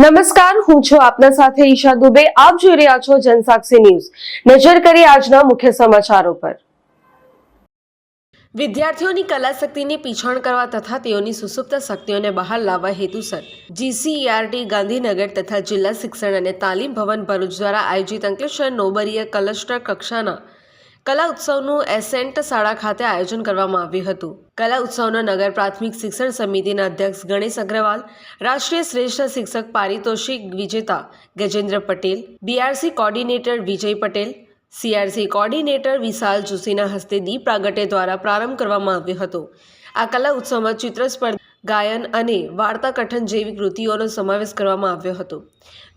નમસ્કાર, હું છું આપના સાથે ઈશા દુબે. આપ જોઈ રહ્યા છો જનસાક્ષી ન્યૂઝ. નજર કરી આજના મુખ્ય સમાચારો પર. વિદ્યાર્થીઓની કલા શક્તિને પીછાણ કરવા તથા તેઓની સુસુપ્ત શક્તિઓને બહાર લાવવા હેતુસર જીસીઈઆરટી, ગાંધીનગર તથા જિલ્લા શિક્ષણ અને તાલીમ ભવન ભરૂચ દ્વારા આયોજિત અંકલેશ્વર નોબરીય કલસ્ટર કક્ષાના કલા ઉત્સવનું એસેન્ટ શાળા ખાતે આયોજન કરવામાં આવ્યું હતું. કલા ઉત્સવનો નગર પ્રાથમિક શિક્ષણ સમિતિના અધ્યક્ષ ગણેશ અગ્રવાલ, રાષ્ટ્રીય શ્રેષ્ઠ શિક્ષક પારિતોષિક વિજેતા Gajendra Patel BRC coordinator Vijay Patel CRC coordinator Vishal જોશીના હસ્તે દીપ પ્રાગટ્ય દ્વારા પ્રારંભ કરવામાં આવ્યો હતો. આ કલા ઉત્સવમાં ચિત્ર સ્પર્ધા ગાયન અને વાર્તા કથન જેવી કૃતિઓનો સમાવેશ કરવામાં આવ્યો હતો,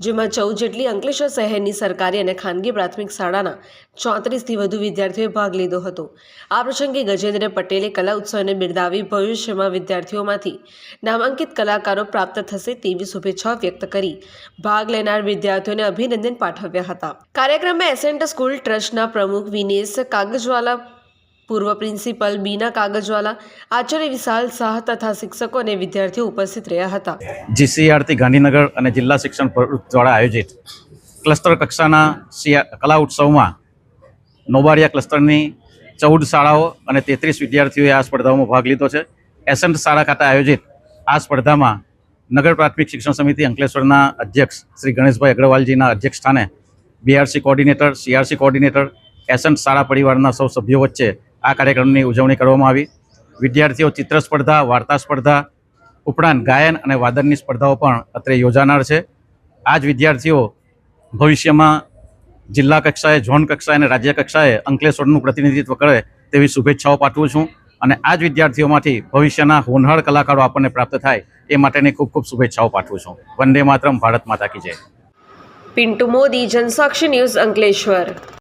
જેમાં ચૌદ જેટલી અંકલેશ્વર શહેરની સરકારી અને ખાનગી પ્રાથમિક શાળાના ચોત્રીસથી વધુ વિદ્યાર્થીઓએ ભાગ લીધો હતો. આ પ્રસંગે ગજેન્દ્ર પટેલે કલા ઉત્સવને બિરદાવી ભવિષ્યમાં વિદ્યાર્થીઓમાંથી નામાંકિત કલાકારો પ્રાપ્ત થશે તેવી શુભેચ્છાઓ વ્યક્ત કરી ભાગ લેનાર વિદ્યાર્થીઓને અભિનંદન પાઠવ્યા હતા. કાર્યક્રમમાં એસેન્ટ સ્કૂલ ટ્રસ્ટના પ્રમુખ વિનેશ કાગજવાલા પૂર્વ પ્રિન્સિપલ બીના કાગજવાલા આચાર્ય વિશાલ શાહ તથા શિક્ષકો અને વિદ્યાર્થીઓ ઉપસ્થિત રહ્યા હતા. જીસીઆરટી ગાંધીનગર અને જિલ્લા શિક્ષણ દ્વારા આયોજિત ક્લસ્ટર કક્ષાના કલા ઉત્સવમાં નોબારિયા ક્લસ્ટરની ચૌદ શાળાઓ અને તેત્રીસ વિદ્યાર્થીઓએ આ સ્પર્ધાઓમાં ભાગ લીધો છે. એસન્ટ શાળા ખાતે આયોજિત આ સ્પર્ધામાં નગર પ્રાથમિક શિક્ષણ સમિતિ અંકલેશ્વરના અધ્યક્ષ શ્રી ગણેશભાઈ અગ્રવાલજીના અધ્યક્ષ સ્થાને બીઆરસી કોર્ડિનેટર સીઆરસી કોર્ડિનેટર એસન્ટ શાળા પરિવારના સૌ સભ્યો વચ્ચે આ કાર્યક્રમની ઉજવણી કરવામાં આવી. વિદ્યાર્થીઓ ચિત્ર સ્પર્ધા, વાર્તા સ્પર્ધા, ઉપરાંત ગાયન અને વાદનની સ્પર્ધાઓ પણ અત્રે યોજાનાર છે. આ જ વિદ્યાર્થીઓ ભવિષ્યમાં જિલ્લા કક્ષાએ, ઝોન કક્ષાએ અને રાજ્ય કક્ષાએ અંકલેશ્વરનું પ્રતિનિધિત્વ કરે તેવી શુભેચ્છાઓ પાઠવું છું અને આ જ વિદ્યાર્થીઓમાંથી ભવિષ્યના હોનહાર કલાકારો આપણને પ્રાપ્ત થાય એ માટેની ખૂબ ખૂબ શુભેચ્છાઓ પાઠવું છું. વંદે માતરમ, ભારત માતા કી જય. પિન્ટુ મોદી, જનસાક્ષી ન્યૂઝ અંકલેશ્વર.